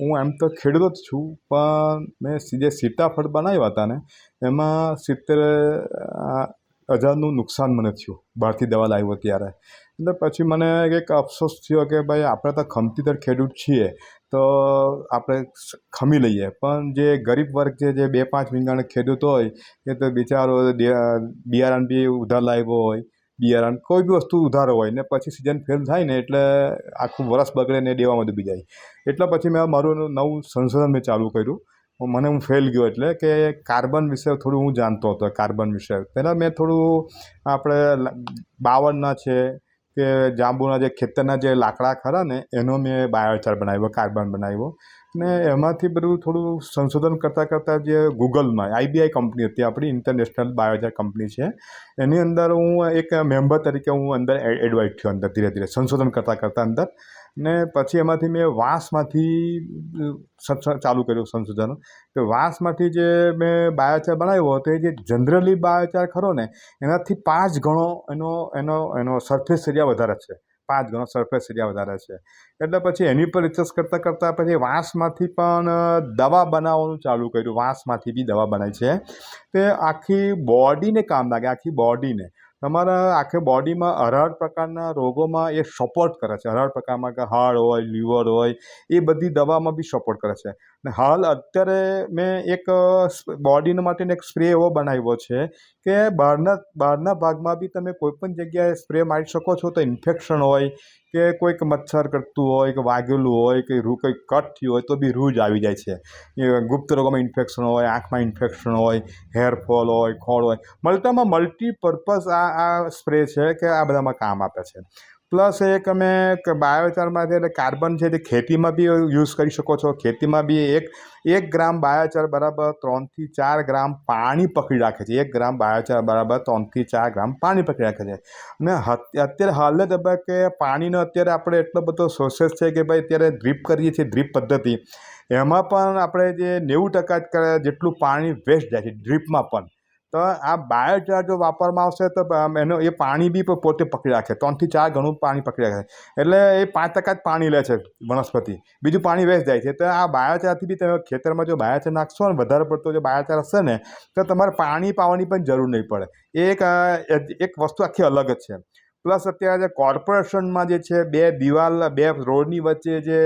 હું એમ તો ખેડૂત જ છું, પણ મેં જે સીતાફળ બનાવ્યા હતા ને, એમાં સિત્તેર હજારનું નુકસાન મને થયું, બહારથી દવા લાવ્યો ત્યારે. એટલે પછી મને એક અફસોસ થયો કે ભાઈ, આપણે તો ખમતીદર ખેડૂત છીએ, તો આપણે ખમી લઈએ. પણ જે ગરીબ વર્ગ છે, જે બે પાંચ વીંગાણ ખેડૂત હોય, એ તો બિચારો બિયારણ બી ઉધાર લાવ્યો હોય બિયારણ, કોઈ બી વસ્તુ ઉધારો હોય ને પછી સિઝન ફેલ થાય ને એટલે આખું વરસ બગડે ને દેવામાં ડૂબી જાય. એટલે પછી મેં મારું નવું સંશોધન મેં ચાલુ કર્યું. મને હું ફેલ ગયો એટલે કે કાર્બન વિશે થોડું હું જાણતો હતો કાર્બન વિશે. પહેલાં મેં થોડું આપણે બાવળના છે કે જાંબુના જે ખેતરના જે લાકડા ખરા ને એનો મેં બાયોચાર બનાવ્યો કાર્બન બનાવ્યો. ને એમાંથી બધું થોડું સંશોધન કરતાં કરતાં જે ગૂગલમાં આઈબીઆઈ કંપની હતી, આપણી ઇન્ટરનેશનલ બાયોચાર કંપની છે, એની અંદર હું એક મેમ્બર તરીકે હું અંદર એડવાઇઝ થયો અંદર ધીરે ધીરે, સંશોધન કરતાં કરતાં અંદર. ને પછી એમાંથી મેં વાંસમાંથી ચાલુ કર્યું સંશોધન. કે વાંસમાંથી જે મેં બાયોચાર બનાવ્યો હતો, એ જે જનરલી બાયોચાર ખરો ને, એનાથી પાંચ ગણો એનો એનો એનો સરફેસ એરિયા વધારે છે. પાંચ ગણો સરફેસ એરિયા વધારે છે. એટલે પછી એની પર રિસર્ચ કરતાં કરતાં પછી વાંસમાંથી પણ દવા બનાવવાનું ચાલુ કર્યું. વાંસમાંથી બી દવા બનાવી છે. તે આખી બોડીને કામ લાગે, આખી બોડીને. તમારા આખી બોડીમાં અઢાર પ્રકારના રોગોમાં એ સપોર્ટ કરે છે. અઢાર પ્રકારમાં કે હાર્ટ હોય લીવર હોય, એ બધી દવામાં બી સપોર્ટ કરે છે. ને હાલ અત્યારે મેં એક બોડીના માટેનો એક સ્પ્રે એવો બનાવ્યો છે કે બહારના બહારના ભાગમાં બી તમે કોઈપણ જગ્યાએ સ્પ્રે મારી શકો છો તો ઇન્ફેક્શન હોય કે કોઈક મચ્છર કરતું હોય કે વાગેલું હોય કે રૂ, કંઈક કટ થયું હોય તો બી રૂજ આવી જાય છે. ગુપ્ત રોગોમાં ઇન્ફેક્શન હોય, આંખમાં ઇન્ફેક્શન હોય હેરફોલ હોય, ખોળ હોય મલ્ટામાં મલ્ટીપર્પઝ આ આ સ્પ્રે છે કે આ બધામાં કામ આપે છે. પ્લસ એક અમે બાયોચારમાંથી એટલે કાર્બન છે તે ખેતીમાં બી યુઝ કરી શકો છો. ખેતીમાં બી એક એક ગ્રામ બાયોચાર બરાબર ત્રણથી ચાર ગ્રામ પાણી પકડી રાખે છે. એક ગ્રામ બાયોચાર બરાબર ત્રણથી ચાર ગ્રામ પાણી પકડી રાખે છે. અને અત્યારે હાલના તબક્કે પાણીનો અત્યારે આપણે એટલો બધો સોર્સેસ છે કે ભાઈ અત્યારે ડ્રીપ કરીએ છીએ ડ્રીપ પદ્ધતિ. એમાં પણ આપણે જે નેવું ટકા જેટલું પાણી વેસ્ટ જાય છે ડ્રીપમાં પણ. તો આ બાયોચાર જો વાપરવામાં આવશે તો એનો એ પાણી બી પોતે પકડી રાખે. ત્રણથી ચાર ગણું પાણી પકડી રાખે. એટલે એ પાંચ ટકા જ પાણી લે છે વનસ્પતિ. બીજું પાણી વેસ્ટ જાય છે. તો આ બાયોચારથી બી તમે ખેતરમાં જો બાયોચાર નાખશો ને, વધારે પડતો જો બાયોચાર હશે ને, તો તમારે પાણી પાવાની પણ જરૂર નહીં પડે. એક એક વસ્તુ આખી અલગ જ છે. પ્લસ અત્યારે જે કોર્પોરેશનમાં જે છે, બે દિવાલ, બે રોડની વચ્ચે જે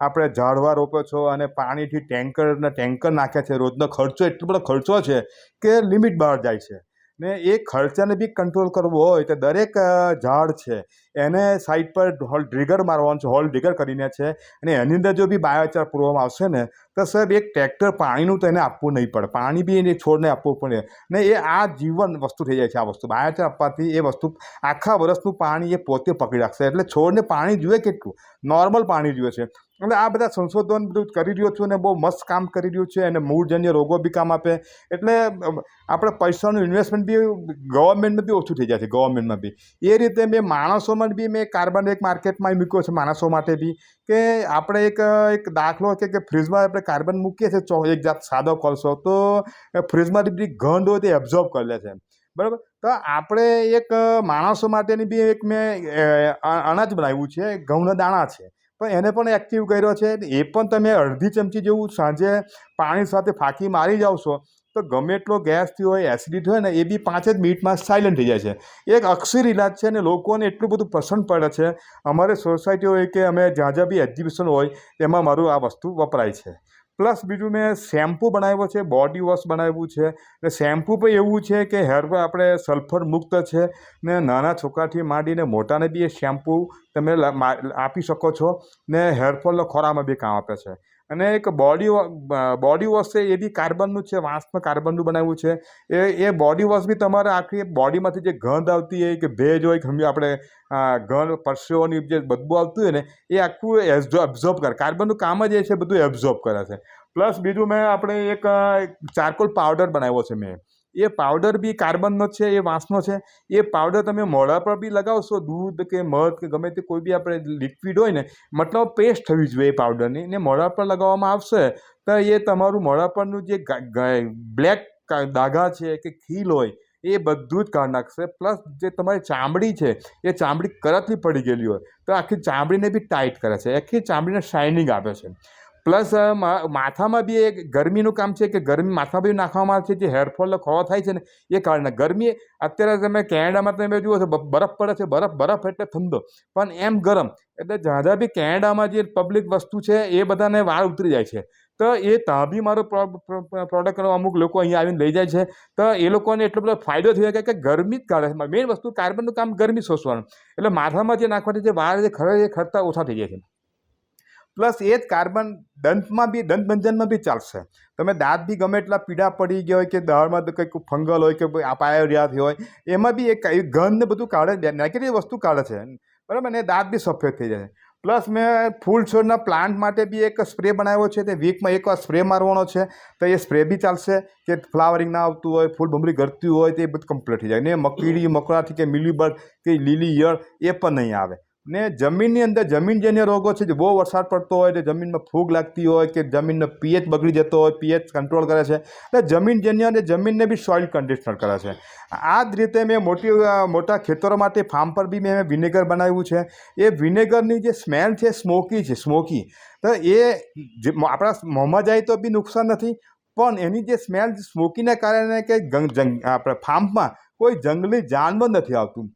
આપણે ઝાડવા રોપો છો અને પાણીથી ટેન્કરના ટેન્કર નાખ્યા છે, રોજનો ખર્ચો, એટલો બધો ખર્ચો છે કે લિમિટ બહાર જાય છે. ને એ ખર્ચાને બી કંટ્રોલ કરવો હોય તો દરેક ઝાડ છે, એને સાઈડ પર હોલ ડ્રિગર મારવાનું છે હોલ ડ્રિગર કરીને છે અને એની અંદર જો બી બાયોચાર પૂરવામાં આવશે ને તો સાહેબ, એક ટ્રેક્ટર પાણીનું તો એને આપવું નહીં પડે. પાણી બી એને છોડને આપવું પડે. ને એ આ જીવન વસ્તુ થઈ જાય છે આ વસ્તુ. બાયોચાર આપવાથી એ વસ્તુ આખા વર્ષનું પાણી એ પોતે પકડી રાખશે. એટલે છોડને પાણી જોઈએ કેટલું? નોર્મલ પાણી જોઈએ છે. એટલે આ બધા સંશોધન બધું કરી રહ્યો છું અને બહુ મસ્ત કામ કરી રહ્યું છે અને મૂળજન્ય રોગો બી કામ આપે. એટલે આપણે પૈસાનું ઇન્વેસ્ટમેન્ટ બી ગવર્મેન્ટમાં બી ઓછું થઈ જાય છે ગવર્મેન્ટમાં બી. એ રીતે મેં માણસોમાં બી મેં કાર્બન એક માર્કેટમાં મૂક્યો છે માણસો માટે બી. કે આપણે એક એક દાખલો છે કે ફ્રીજમાં આપણે કાર્બન મૂકીએ છીએ એક જાત સાદો કોલસો. તો ફ્રીજમાંથી બધી ગંધ હોય તે એબ્ઝોર્બ કરી લે છે બરાબર? તો આપણે એક માણસો માટેની બી એક મેં અનાજ બનાવ્યું છે, ઘઉંના દાણા છે. પણ એને પણ એક્ટિવ કર્યો છે એ પણ તમે અડધી ચમચી જેવું સાંજે પાણી સાથે ફાંકી મારી છો તો ગમે એટલો ગેસ થયો હોય એસિડિટી હોય ને, એ બી પાંચ જ મિનિટમાં સાયલન્ટ થઈ જાય છે. એક અક્ષર ઇલાજ છે અને લોકોને એટલું બધું પસંદ પડે છે. અમારે સોસાયટી હોય કે અમે જ્યાં જ્યાં બી એક્ઝિબિશન હોય, એમાં મારું આ વસ્તુ વપરાય છે. પ્લસ બીજું મેં શેમ્પૂ બનાવ્યો છે બોડી વોશ બનાવ્યું છે. ને શેમ્પૂ પણ એવું છે કે હેર આપણે સલ્ફર મુક્ત છે ને નાના છોકરાથી માંડીને મોટાને બી એ શેમ્પૂ તમે આપી શકો છો. ને હેરફોલનો ખોરામાં બી કામ આપે છે. અને એક બોડી બોડી વોશ છે, એ બી કાર્બનનું છે વાંસમાં કાર્બનનું બનાવ્યું છે. એ એ બોડી વોશ બી તમારે આખી બોડીમાંથી જે ગંધ આવતી હોય, કે ભેજ હોય ગમે આપણે ગંધ પરસેવોની જે બદબુ આવતું હોય ને, એ આખું એબ્ઝોર્બ કરે. કાર્બનનું કામ જ એ છે, બધું એબ્ઝોર્બ કરે છે. પ્લસ બીજું મેં આપણે એક ચારકોલ પાવડર બનાવ્યો છે મેં. એ પાવડર બી કાર્બનનો છે, એ વાંસનો છે. એ પાવડર તમે મોઢા પર બી લગાવશો, દૂધ કે મધ કે ગમે તે કોઈ બી આપણે લિક્વિડ હોય ને, મતલબ પેસ્ટ થવી જોઈએ એ પાવડરની ને. મોઢા પર લગાવવામાં આવશે, તો એ તમારું મોઢા પરનું જે બ્લેક દાગા છે કે ખીલ હોય, એ બધું જ કાઢ નાખશે. પ્લસ જે તમારી ચામડી છે, એ ચામડી કરતલી પડી ગયેલી હોય, તો આખી ચામડીને બી ટાઈટ કરે છે. આખી ચામડીને શાઇનિંગ આપે છે. પ્લસ માથામાં બી એક ગરમીનું કામ છે કે ગરમી માથામાં બી નાખવામાં આવે છે, જે હેરફોલ ખોવા થાય છે ને, એ કારણે ગરમી અત્યારે તમે કેનેડામાં તમે જુઓ છો બરફ પડે છે, બરફ બરફ એટલે ઠંડો. પણ એમ ગરમ એટલે જ્યાં બી કેનેડામાં જે પબ્લિક વસ્તુ છે એ બધાને વાળ ઉતરી જાય છે. તો એ ત્યાં બી મારો પ્રોડક્ટ અમુક લોકો અહીંયા આવીને લઈ જાય છે. તો એ લોકોને એટલો બધો ફાયદો થયો કે ગરમી જ કાઢે છે મેઇન વસ્તુ કાર્બનનું કામ ગરમી શોષવાનું. એટલે માથામાં જે નાખવાથી જે વાળ જે ખરે ખરતા ઓછા થઈ જાય છે. પ્લસ એ જ કાર્બન દંતમાં બી દંતભંજનમાં બી ચાલશે. તમે દાંત બી ગમે એટલા પીડા પડી ગયા હોય કે દાળમાં કંઈક ફંગલ હોય કે પાયોરિયાથી હોય, એમાં બી એક ગંધ બધું કાઢે નેગેટિવ વસ્તુ કાઢે છે. બરાબર? ને દાંત બી સફેદ થઈ જાય. પ્લસ મેં ફૂલ છોડના પ્લાન્ટ માટે બી એક સ્પ્રે બનાવ્યો છે. તે વીકમાં એકવાર સ્પ્રે મારવાનો છે. તો એ સ્પ્રે બી ચાલશે. કે ફ્લાવરિંગ ના આવતું હોય, ફૂલ ભમરી ગરતી હોય, તે બધું કમ્પ્લીટ થઈ જાય. ને મકીડી મકડાથી કે મિલીબગ કે લીલી ઈયળ, એ પણ નહીં આવે. ને જમીનની અંદર જમીનજન્ય રોગો છે, જે બહુ વરસાદ પડતો હોય એટલે જમીનમાં ફૂગ લાગતી હોય કે જમીનનો પીએચ બગડી જતો હોય પીએચ કંટ્રોલ કરે છે, એટલે જમીનજન્ય અને જમીનને બી સોઇલ કન્ડિશનર કરે છે. આ જ રીતે મેં મોટી, મોટા ખેતરો માટે ફાર્મ પર બી મેં વિનેગર બનાવ્યું છે. એ વિનેગરની જે સ્મેલ છે સ્મોકી છે સ્મોકી તો એ આપણા મોંમાં જાય તો બી નુકસાન નથી, પણ એની જે સ્મેલ સ્મોકીને કારણે કે આપણે ફાર્મમાં કોઈ જંગલી જાનવર નથી આવતું.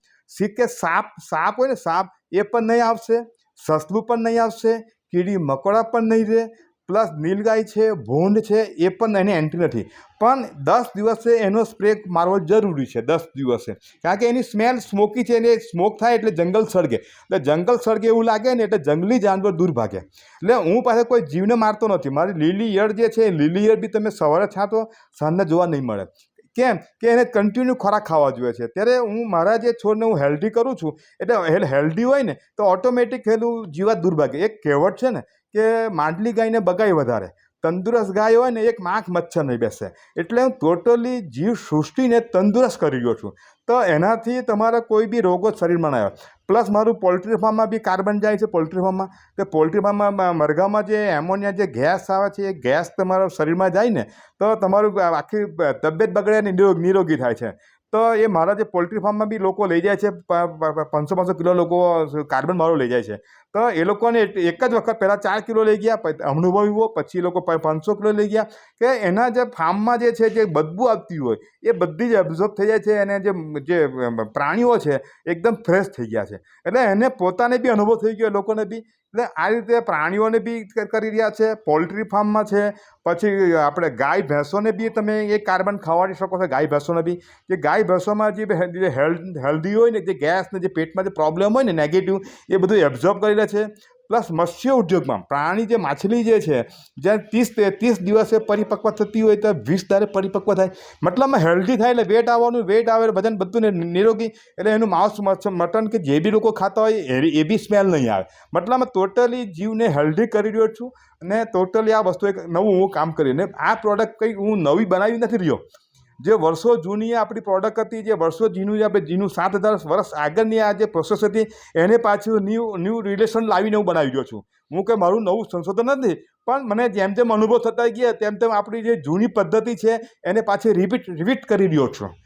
કે સાપ સાપ હોય ને સાપ એ પણ નહીં આવશે, સસલું પણ નહીં આવશે, કીડી મકોડા પણ નહીં રહે, પ્લસ નીલગાય છે, ભૂંડ છે, એ પણ એને એન્ટ્રી નથી. પણ દસ દિવસે એનો સ્પ્રે મારવો જરૂરી છે, દસ દિવસે. કારણ કે એની સ્મેલ સ્મોકી છે, એને સ્મોક થાય એટલે જંગલ સળગે. એટલે જંગલ સળગે એવું લાગે ને એટલે જંગલી જાનવર દૂર ભાગે. એટલે હું પાસે કોઈ જીવને મારતો નથી. મારી લીલી ઈયળ જે છે, એ લીલી ઈયળ બી તમે સવારે છાંટો, સાંજને જોવા નહીં મળે. કેમ કે એને કન્ટિન્યુ ખોરાક ખાવા જોઈએ છે. ત્યારે હું મારા જે છોડને હું હેલ્ધી કરું છું, એટલે હેલ્ધી હોય ને, તો ઓટોમેટિક એનું જીવાત દુર્ભાગ્ય. એક કહેવત છે ને કે માંડલી ગાયને બગાય વધારે. તંદુરસ્ત ગાય હોય ને એક માખ મચ્છર નહીં બેસે. એટલે હું ટોટલી જીવ સૃષ્ટિને તંદુરસ્ત કરી રહ્યો છું. તો એનાથી તમારા કોઈ બી રોગો શરીરમાં ના આવે. પ્લસ મારું પોલ્ટ્રી ફાર્મમાં બી કાર્બન જાય છે પોલ્ટ્રી ફાર્મમાં તો પોલ્ટ્રી ફાર્મમાં મરઘામાં જે એમોનિયા જે ગેસ આવે છે, એ ગેસ તમારા શરીરમાં જાય ને, તો તમારું આખી તબિયત બગડે અને નિરોગી થાય છે. તો એ મારા જે પોલ્ટ્રી ફાર્મમાં બી લોકો લઈ જાય છે પાંચસો પાંચસો કિલો લોકો કાર્બન મારો લઈ જાય છે. તો એ લોકોને એક જ વખત પહેલાં ચાર કિલો લઈ ગયા અનુભવ્યો, પછી એ લોકો પાંચસો કિલો લઈ ગયા. કે એના જે ફાર્મમાં જે છે, જે બદબુ આવતી હોય, એ બધી જ એબ્ઝોર્બ થઈ જાય છે, અને જે જે પ્રાણીઓ છે, એકદમ ફ્રેશ થઈ ગયા છે. એટલે એને પોતાને બી અનુભવ થઈ ગયો, એ લોકોને બી. એટલે આ રીતે પ્રાણીઓને બી કરી રહ્યા છે પોલ્ટ્રી ફાર્મમાં છે, પછી આપણે ગાય ભેંસોને બી તમે એ કાર્બન ખવાડી શકો છો, ગાય ભેંસોને બી. કે ગાય ભેંસોમાં જે હેલ્ધી હોય ને, જે ગેસ ને જે પેટમાં જે પ્રોબ્લેમ હોય ને નેગેટિવ એ બધું એબ્ઝોર્બ કરી છે, પ્લસ મત્સ્ય ઉદ્યોગમાં પ્રાણી જે માછલી જે છે જ્યાં ત્રીસ ત્રીસ દિવસે પરિપક્વ થતી હોય તો વીસ દારે પરિપક્વ થાય. મતલબમાં હેલ્ધી થાય એટલે વેટ આવવાનું વેટ આવે વજન બધું ને, નિરોગી એટલે એનું માંસ મટન કે જે બી લોકો ખાતા હોય એ બી સ્મેલ નહીં આવે. મતલબમાં ટોટલી જીવને હેલ્ધી કરી રહ્યો છું અને ટોટલી આ વસ્તુ એક નવું હું કામ કરીને આ પ્રોડક્ટ કંઈ હું નવી બનાવી નથી રહ્યો. જે વર્ષો જૂની આપણી પ્રોડક્ટ હતી, જે વર્ષો જૂનું આપણે જીનું સાત હજાર વર્ષ આગળની આ જે પ્રોસેસ હતી, એને પાછું ન્યૂ ન્યૂ રિલેશન લાવીને હું બનાવી રહ્યો છું. હું કે મારું નવું સંશોધન નથી, પણ મને જેમ જેમ અનુભવ થતા ગયા, તેમ તેમ આપણી જે જૂની પદ્ધતિ છે, એને પાછી રિપીટ રિપીટ કરી રહ્યો છું.